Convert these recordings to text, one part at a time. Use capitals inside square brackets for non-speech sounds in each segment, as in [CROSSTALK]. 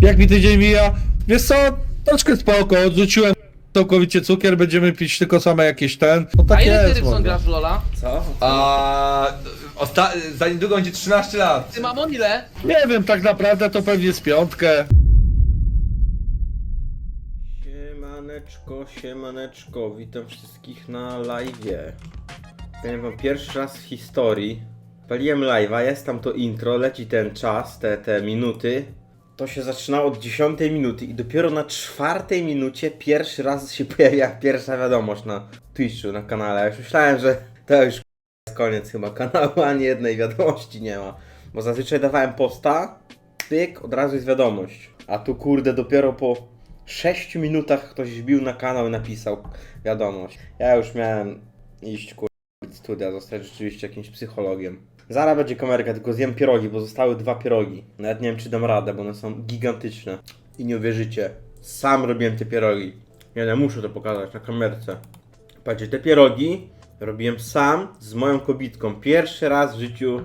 Jak mi tydzień mija? Wiesz co, troszkę spoko, odrzuciłem całkowicie cukier, będziemy pić tylko same jakieś ten. No A tak ile ty jest, Rybson mordo. grasz w Lola? Co? A osta- za niedługo będzie 13 lat. Ty mamon ile? Nie wiem, tak naprawdę to pewnie z piątkę. Siemaneczko, siemaneczko, witam wszystkich na live'ie. Powiem wam pierwszy raz w historii. Paliłem live'a, jest tam to intro, leci ten czas, te, te minuty. To się zaczynało od 10 minuty i dopiero na czwartej minucie pierwszy raz się [LAUGHS] pojawiła pierwsza wiadomość na Twitchu, na kanale. Ja już myślałem, że to już jest koniec chyba kanału, ani jednej wiadomości nie ma. Bo zazwyczaj dawałem posta, pyk, od razu jest wiadomość. A tu kurde dopiero po 6 minutach ktoś wbił na kanał i napisał wiadomość. Ja już miałem iść kurde studia, zostać rzeczywiście jakimś psychologiem. Zaraz będzie kamerka, tylko zjem pierogi, bo zostały dwa pierogi. Nawet nie wiem czy dam radę, bo one są gigantyczne. I nie uwierzycie, sam robiłem te pierogi. Ja nie muszę to pokazać na kamerce. Patrzcie, te pierogi robiłem sam z moją kobitką. Pierwszy raz w życiu,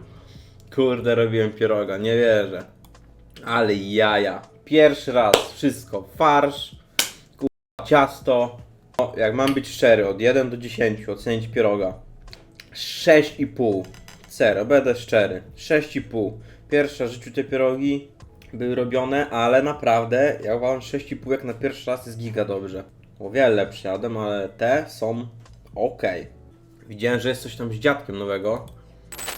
kurde, robiłem pieroga, nie wierzę. Ale jaja. Pierwszy raz wszystko. Farsz, kurwa, ciasto. O, jak mam być szczery, od 1 do 10 ocenić pieroga. 6,5. Zero, będę szczery. 6,5. Pierwsze w życiu te pierogi były robione, ale naprawdę, ja uważam 6,5 jak na pierwszy raz jest giga dobrze. O wiele lepszy jadłem, ale te są ok. Widziałem, że jest coś tam z dziadkiem nowego.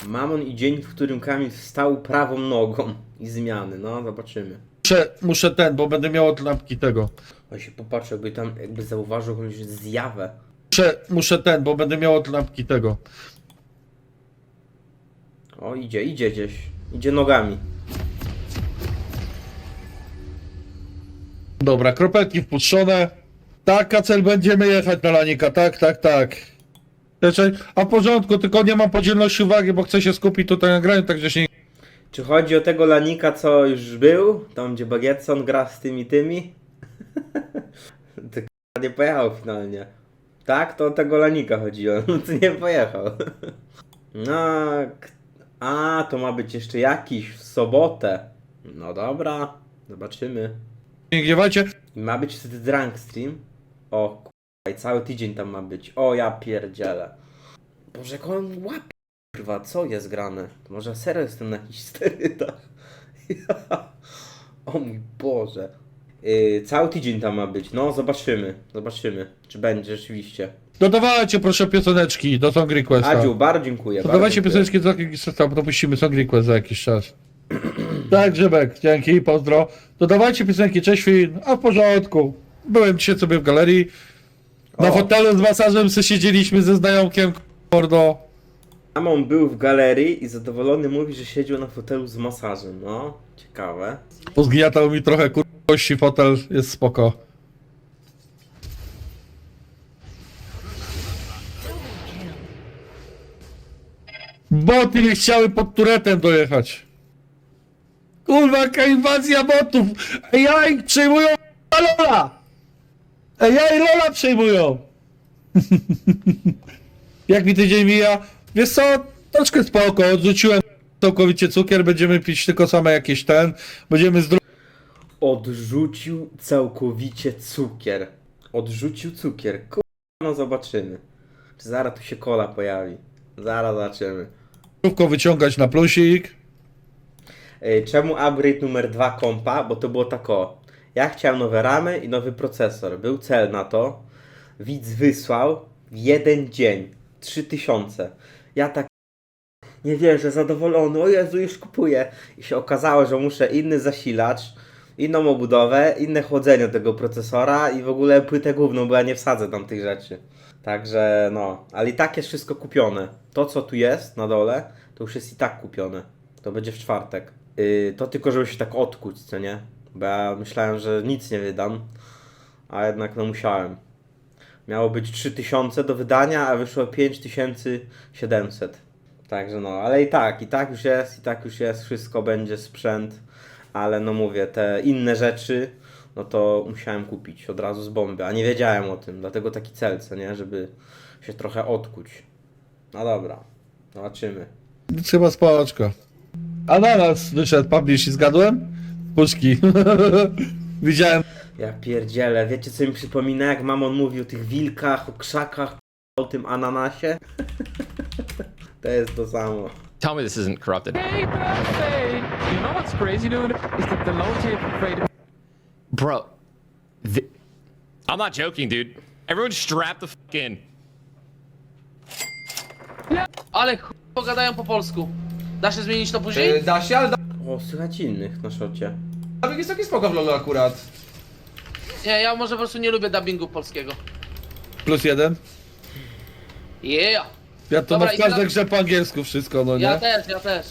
Mamon i dzień, w którym Kamil wstał prawą nogą i zmiany. No, zobaczymy. Muszę, muszę ten, bo będę miał od lampki tego. On się popatrzył, jakby tam, jakby zauważył jakąś zjawę. Muszę, muszę ten, bo będę miał od lampki tego. O, idzie, idzie gdzieś. Idzie nogami. Dobra, kropelki wpuszczone. Tak, Kacel, będziemy jechać na lanika, tak, tak, tak. Znaczy, A w porządku, tylko nie mam podzielności uwagi, bo chcę się skupić tutaj na graniu, także się nie... Czy chodzi o tego lanika, co już był? Tam, gdzie Bagietson gra z tymi tymi? [LAUGHS] k***a nie pojechał finalnie. Tak? To o tego lanika chodziło. [LAUGHS] No to nie pojechał. [LAUGHS] no... A, to ma być jeszcze jakiś w sobotę. No dobra. Zobaczymy. nie gniewajcie. I ma być wtedy drunk stream. O k***a, i cały tydzień tam ma być. O ja pierdzielę. Boże, jak on łapie, kurwa, co jest grane? To może serio jestem na jakichś sterydach. [LAUGHS] o mój Boże. Yy, cały tydzień tam ma być. No, zobaczymy. Zobaczymy, czy będzie rzeczywiście. Dodawajcie proszę pioseneczki do Song Requesta. Adziu, bardzo dziękuję. bardzo Dodawajcie dziękuję. pioseneczki do Song Requesta, bo dopuścimy Song Request za jakiś czas. [CLEARS THROAT] tak, Grzebek, dzięki, pozdro. Dodawajcie piosenki, cześć Fin, a w porządku. Byłem dzisiaj sobie w galerii. Na O. fotelu z masażem se siedzieliśmy ze znajomkiem, mordo. Amon był w galerii i zadowolony mówi, że siedział na fotelu z masażem. No, ciekawe. Pozgniatał mi trochę kurkości fotel, jest spoko. Boty nie chciały pod turetem dojechać. Kurwa, jaka inwazja botów! AI przejmują Lola! AI Lola przejmują! [LAUGHS] Jak mi tydzień mija? Wiesz co, troszkę spoko, odrzuciłem całkowicie cukier, będziemy pić tylko same jakieś ten, będziemy zdro... Odrzucił całkowicie cukier. Odrzucił cukier. Kurwa, no zobaczymy. Czy zaraz tu się kola pojawi. Zaraz zobaczymy. Szybko wyciągać na plusik. Ej, Czemu upgrade numer 2 kompa? Bo to było tak o. Ja chciałem nowe ramy i nowy procesor. Był cel na to. Widz wysłał w jeden dzień 3000. Ja tak nie wierzę, zadowolony. O Jezu, już kupuję. I się okazało, że muszę inny zasilacz, inną obudowę, inne chłodzenie tego procesora i w ogóle płytę główną, bo ja nie wsadzę tam tych rzeczy. Także no, ale i tak jest wszystko kupione. To co tu jest na dole, to już jest i tak kupione. To będzie w czwartek. Yy, to tylko, żeby się tak odkuć, co nie? Bo ja myślałem, że nic nie wydam, a jednak no musiałem. Miało być 3000 do wydania, a wyszło 5700. Także no, ale i tak, i tak już jest, i tak już jest, wszystko będzie sprzęt, ale no mówię, te inne rzeczy, no to musiałem kupić od razu z bomby, a nie wiedziałem o tym, dlatego taki cel, co nie, żeby się trochę odkuć. No dobra, zobaczymy. Chyba spoczko. Ananas wyszedł, Pabli, jeśli zgadłem? Puszki. [LAUGHS] Widziałem. Ja pierdzielę, wiecie co mi przypomina, jak mamon mówił o tych wilkach, o krzakach, o tym ananasie? [LAUGHS] to jest to samo. Tell me this isn't corrupted. Hey, birthday! You know what's crazy, dude? Is that the low tape afraid Bro, th- I'm not joking, dude. Everyone strap the fuck in. Ale ch... pogadają po polsku. Da się zmienić to później? E, Da się, ale O, słychać innych na szocie. dubbing jest taki spoko w LoLu akurat. Nie, ja może po prostu nie lubię dubbingu polskiego. Plus jeden. Yeah! Ja to Dobra, w i każdej teraz- grze po angielsku wszystko, no nie? Ja też, ja też.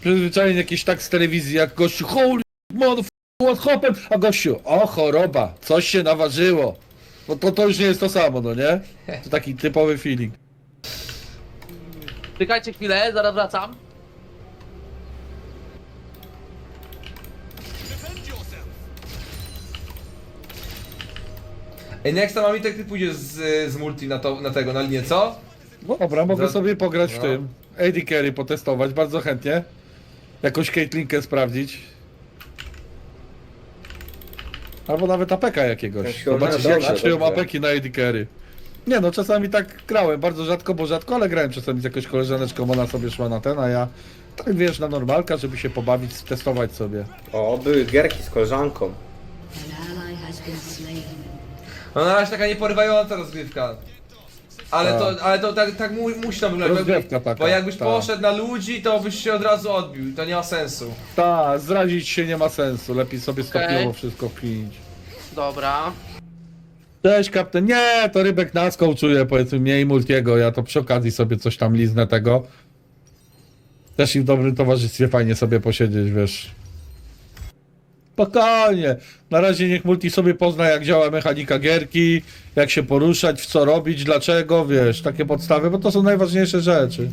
Przyzwyczajenie jakiś tak z telewizji, jak gościu, holy motherfucker, what happened? A gościu, o choroba, coś się naważyło. No to, to już nie jest to samo, no nie? To taki typowy feeling. Czekajcie chwilę, zaraz wracam. Ej, next time Amitek ty pójdziesz z, z multi na, to, na tego, na linię, co? No dobra, mogę Za- sobie pograć w no. tym. AD Carry potestować, bardzo chętnie. Jakąś Caitlinkę sprawdzić. Albo nawet apeka jakiegoś. Jakiegoś Zobaczyć jak się czują apeki na AD Carry. Nie no, czasami tak grałem, bardzo rzadko, bo rzadko, ale grałem czasami z jakąś koleżaneczką, ona sobie szła na ten, a ja tak wiesz, na normalka, żeby się pobawić, testować sobie. O, były gierki z koleżanką. An ally has been slain. No na razie taka nieporywająca rozgrywka. Ale Tak. to, ale to tak, tak mu, musi tam wyglądać. bo Rozgrywka jakby- taka, Bo jakbyś tak. poszedł na ludzi, to byś się od razu odbił. To nie ma sensu. Tak, zrazić się nie ma sensu, lepiej sobie stopniowo Okej. wszystko wkminić. Dobra. Cześć kapten, nie, to rybek nas kołczuje, powiedzmy mniej multiego, ja to przy okazji sobie coś tam liznę tego. Też i w dobrym towarzystwie fajnie sobie posiedzieć, wiesz. Spokojnie, na razie niech multi sobie pozna jak działa mechanika gierki, jak się poruszać, w co robić, dlaczego, wiesz, takie podstawy, bo to są najważniejsze rzeczy.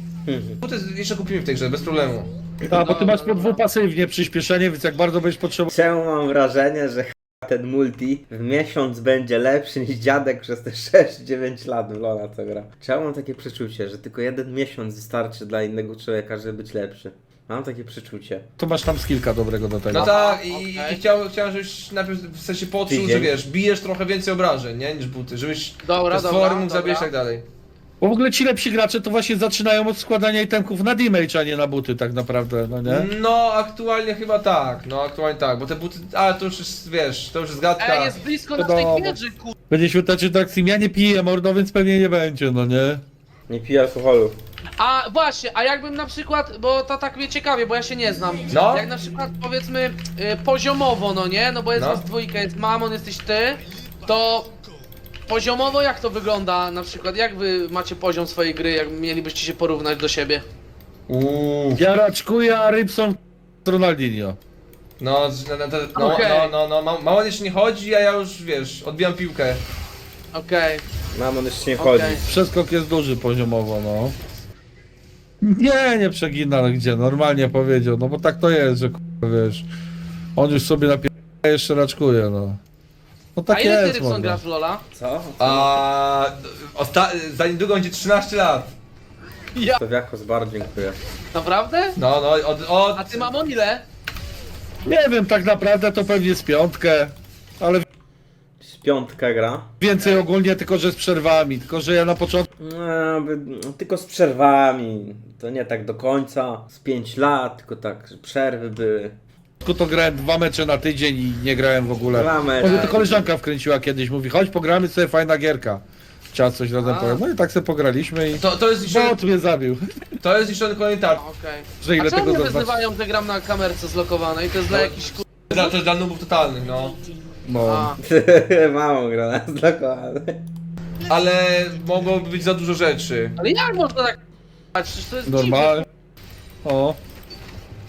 Buty jeszcze kupimy w tej grze, bez problemu. Tak, bo ty masz po dwu pasywnie przyspieszenie, więc jak bardzo będziesz potrzebował Czemu mam wrażenie, że ch- [LAUGHS] ten multi w miesiąc będzie lepszy niż dziadek przez te 6-9 lat w Lola co gra. Czemu mam takie przeczucie, że tylko jeden miesiąc wystarczy dla innego człowieka, żeby być lepszy? Mam takie przeczucie. to masz tam skillka dobrego do tego. No tak, i, okej. i chciałem, chciałem, żebyś najpierw w sensie poczuł, Tydzień. że wiesz, bijesz trochę więcej obrażeń, nie? Niż buty, żebyś Dobra, te dobra, mógł dobra. zabijać i tak dalej. Bo w ogóle ci lepsi gracze to właśnie zaczynają od składania itemków na damage, a nie na buty tak naprawdę, no nie? No, aktualnie chyba tak, no aktualnie tak, bo te buty, ale to już jest, wiesz, to już jest gadka. Ej, jest blisko nas Wiadomo. tej wieży, kur... Będzie świetlaczy do akcji, ja nie piję mordo, więc pewnie nie będzie, no nie? Nie piję alkoholu. A właśnie, a jakbym na przykład, bo to tak mnie ciekawie, bo ja się nie znam. No. Jak na przykład powiedzmy y, poziomowo, no nie? No bo jest No. was dwójka, jest mamon, jesteś ty, to poziomowo jak to wygląda na przykład? Jak wy macie poziom swojej gry, jak mielibyście się porównać do siebie? Uuu. Ja raczkuję, a Rybson Ronaldinho. No, no, no, to- no, Okej. no, no, no, ma- mało jeszcze nie chodzi, a ja już, wiesz, odbijam piłkę. Okej, Mam on jeszcze nie okej. chodzi. Przeskok jest duży poziomowo, no. Nie, nie przegina, ale gdzie? Normalnie powiedział, no bo tak to jest, że wiesz, on już sobie napier... jeszcze raczkuje, no. No A tak ile ty jest, mordo. grasz w Lola? Co? A osta- za niedługo będzie 13 lat. Ja. To w jako bardzo dziękuję. Naprawdę? No, no, od, od... A ty mamon ile? Nie wiem, tak naprawdę to pewnie z piątkę, ale Z piątka gra. więcej ogólnie tylko, że z przerwami, tylko, że ja na początku No, by- no, tylko z przerwami. To nie tak do końca. Z 5 lat, tylko tak, że przerwy były. to grałem dwa mecze na tydzień i nie grałem w ogóle. Dwa mecze. Może to koleżanka wkręciła kiedyś, mówi, chodź pogramy sobie, fajna gierka. Chciała coś razem A. pograć. No i tak sobie pograliśmy i To, to jest liczony, bot mnie zabił, to jest liczony kolejny targ. Okej. że ile A czemu tego nie zaznaczyć. wyzywają, że gram na kamerce zlokowanej? To jest dla jakichś kur... To jest dla nubów totalnych, no. No. A, [LAUGHS] Mamo gra na zlokowany. Ale mogłoby być za dużo rzeczy. ale jak można tak... Przecież to jest Normalnie. O.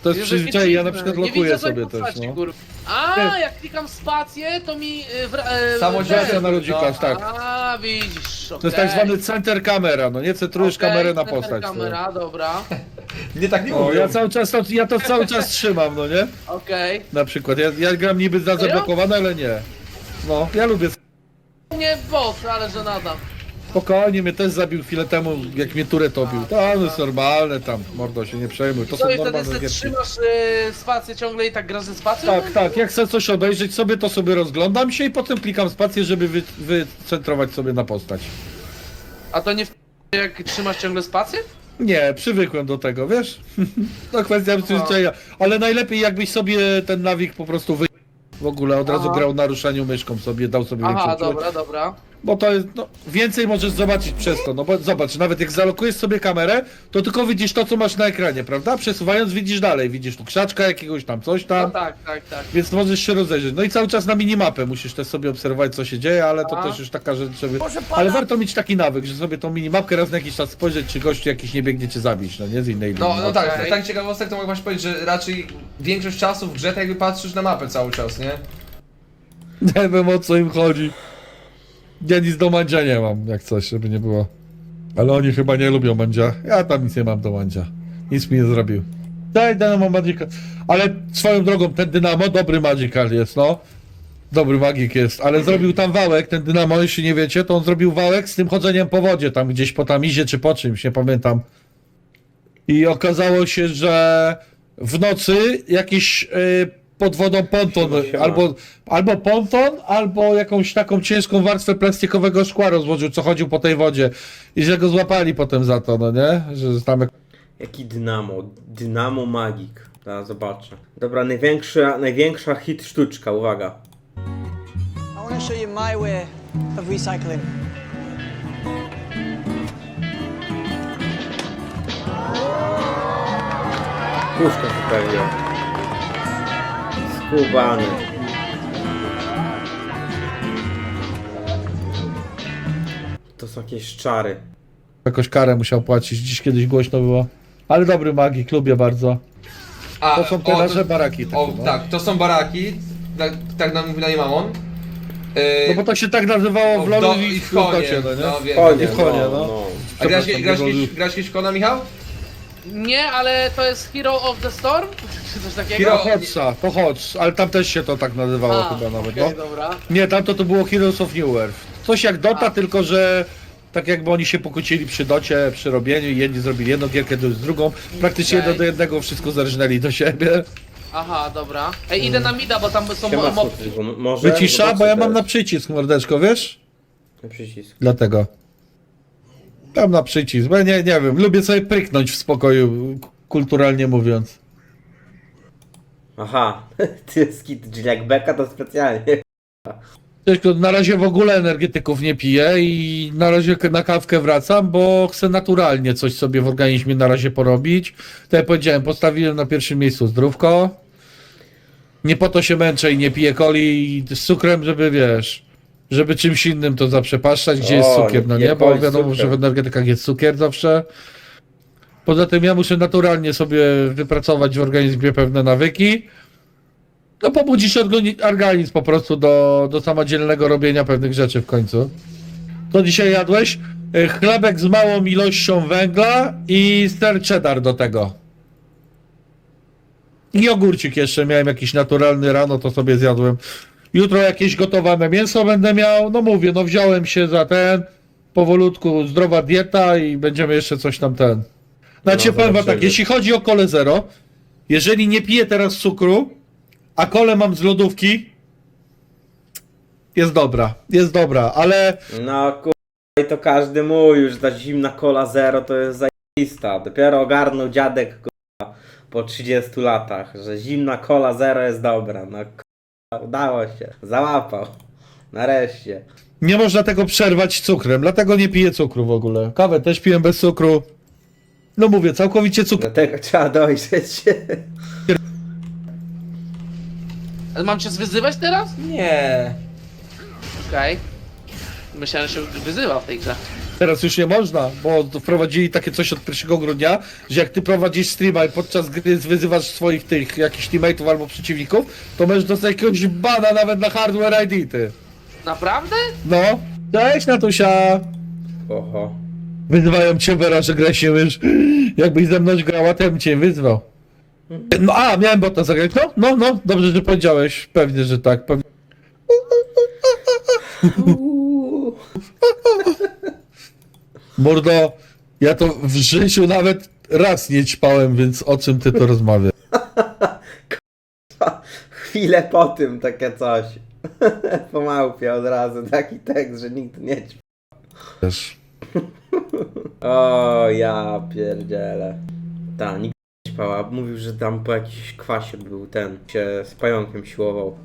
To jest przyzwyczajenie, ja na przykład lokuję sobie też, no. A, jak klikam spację, to mi... y, Wra... e, Samodzielnie ten- na ludzika, tak. A, widzisz, To jest tak zwany center kamera, no nie centrujesz kamerę na postać. no. kamera, dobra. [LAUGHS] Nie tak nie O, mówią. ja cały czas to, ja to cały czas trzymam, no nie? Okej. Na przykład, ja, ja gram niby za zablokowane, ale nie. No, ja lubię Nie boss, ale żenada. Spokojnie, mnie też zabił chwilę temu, jak mnie Ture tobił. To jest normalne tam, mordo się nie przejmuj, to są No i wtedy normalne sobie gierki. trzymasz y, spację ciągle i tak grasz ze spacją? Tak, tak, jak chcę coś obejrzeć sobie, to sobie rozglądam się i potem klikam spację, żeby wy, wycentrować sobie na postać. A to nie w... jak trzymasz ciągle spację? Nie, przywykłem do tego, wiesz? [LAUGHS] to kwestia przyzwyczajenia. Ale najlepiej jakbyś sobie ten nawik po prostu wy... w ogóle od razu Aha. grał na ruszaniu myszką sobie, dał sobie Aha, większą dobra, dobra. Bo to jest, no, więcej możesz zobaczyć przez to, no bo zobacz, nawet jak zalokujesz sobie kamerę, to tylko widzisz to, co masz na ekranie, prawda? Przesuwając widzisz dalej, widzisz tu krzaczka jakiegoś tam, coś No tam, tak, tak, tak. więc możesz się rozejrzeć. No i cały czas na minimapę musisz też sobie obserwować, co się dzieje, ale to A. też już taka rzecz, żeby... Ale warto mieć taki nawyk, że sobie tą minimapkę raz na jakiś czas spojrzeć, czy gościu jakiś nie biegnie cię zabić, no nie? Z innej No, linii. no tak, Okej. tak ciekawostek to mogę właśnie powiedzieć, że raczej większość czasu w grze to jakby patrzysz na mapę cały czas, nie? [LAUGHS] Nie wiem o co im chodzi. Ja nic do mandzia nie mam, jak coś, żeby nie było. Ale oni chyba nie lubią mandzia. Ja tam nic nie mam do mandzia. Nic mi nie zrobił. Daj Dynamo Magical. Ale swoją drogą, ten Dynamo dobry Magical jest, no. Dobry magik jest, ale zrobił tam wałek, ten Dynamo, jeśli nie wiecie, to on zrobił wałek z tym chodzeniem po wodzie, tam gdzieś po tamizie czy po czymś, nie pamiętam. I okazało się, że w nocy jakiś y, pod wodą ponton, Siema, siema. albo, albo ponton, albo jakąś taką ciężką warstwę plastikowego szkła rozłożył, co chodził po tej wodzie. I że go złapali potem za to, no nie? Że tam jak Jaki dynamo? Dynamo magik. Zaraz zobaczę. Dobra, największa, największa hit sztuczka, uwaga. I want to show you my way of recycling. Puszka poprawiła. Skubany. To są jakieś czary. jakoś karę musiał płacić, dziś kiedyś głośno było. Ale dobry magik, lubię bardzo. A, To są te o, nasze baraki. Takie, O, no. tak, to są baraki, tak, tak nam mówi na nie mamon. Yy, No bo to się tak nazywało w LoLu i w konie, no nie? no wiem. Konie, w konie, no. no. A grałeś, grałeś, grałeś kiedyś w Kona, Michał? Nie, ale to jest Hero of the Storm? [LAUGHS] Czy coś takiego? Hero- To Hodgsa, to Hodge, ale tam też się to tak nazywało A, chyba nawet, okej, no. dobra. Nie, tam to, było Heroes of New Earth. Coś jak Dota, A. tylko że tak jakby oni się pokłócili przy docie, przy robieniu i jedni zrobili jedną gierkę, drugi drugą. Praktycznie Okej. jedno do jednego wszystko zarżnęli do siebie. Aha, dobra. Ej, idę na mida, bo tam są Siema, mo-. Może? Wycisza, bo ja mam na przycisk mordeczko, wiesz? Na przycisk. Dlatego. Mam na przycisk, bo ja nie, nie wiem, lubię sobie pryknąć w spokoju, k- kulturalnie mówiąc. Aha, [LAUGHS] ty skit, czyli jak beka to specjalnie. Tylko na razie w ogóle energetyków nie piję i na razie k- na kawkę wracam, bo chcę naturalnie coś sobie w organizmie na razie porobić. Tak jak powiedziałem, postawiłem na pierwszym miejscu zdrówko. Nie po to się męczę i nie piję coli z cukrem, żeby wiesz, żeby czymś innym to zaprzepaszczać, gdzie jest O, cukier, nie no piję nie? Bo wiadomo, cukrem. że w energetykach jest cukier zawsze. Poza tym ja muszę naturalnie sobie wypracować w organizmie pewne nawyki. No pobudzisz organi- organizm po prostu do, do samodzielnego robienia pewnych rzeczy w końcu. To dzisiaj jadłeś? Y, Chlebek z małą ilością węgla i ser cheddar do tego. I ogórcik jeszcze miałem jakiś naturalny rano, to sobie zjadłem. Jutro jakieś gotowane mięso będę miał. No mówię, no wziąłem się za ten. Powolutku zdrowa dieta i będziemy jeszcze coś tam ten. Znaczy No, powiem tak, jeśli chodzi o kole zero, jeżeli nie piję teraz cukru, a kole mam z lodówki, jest dobra, jest dobra, ale No kur... i to każdy mówił, że ta zimna cola zero to jest zajebista. Dopiero ogarnął dziadek kurwa, po 30 latach, że zimna cola zero jest dobra. No kurwa, udało się. Załapał. Nareszcie. nie można tego przerwać cukrem, dlatego nie piję cukru w ogóle. Kawę też piję bez cukru. No mówię, całkowicie cukru. Dlatego trzeba dojrzeć. Ale Mam cię zwyzywać teraz? Nie. Okej. Myślałem, że się wyzywał w tej grze. Teraz już nie można, bo wprowadzili takie coś od 1 grudnia, że jak ty prowadzisz streama i podczas gry wyzywasz swoich tych jakichś teammateów albo przeciwników, to możesz dostać jakiegoś bana nawet na hardware ID, ty. Naprawdę? No, cześć Natusia. Oho. Wyzywają cię, Wera, że gra się już. Jakbyś ze mną grała, to ja bym cię wyzwał. No a, miałem bota zagrać. No, no, no, dobrze, że powiedziałeś. Pewnie, że tak. Pewnie. [LAUGHS] Mordo, ja to w życiu nawet raz nie ćpałem, więc o czym ty to rozmawiasz? Chwilę po tym takie coś. [LAUGHS] po małpie od razu taki tekst, że nikt nie ćpa. O, ja pierdzielę. Ta, nikt nie ćpała. Mówił, że tam po jakimś kwasie był ten, się z pająkiem siłował.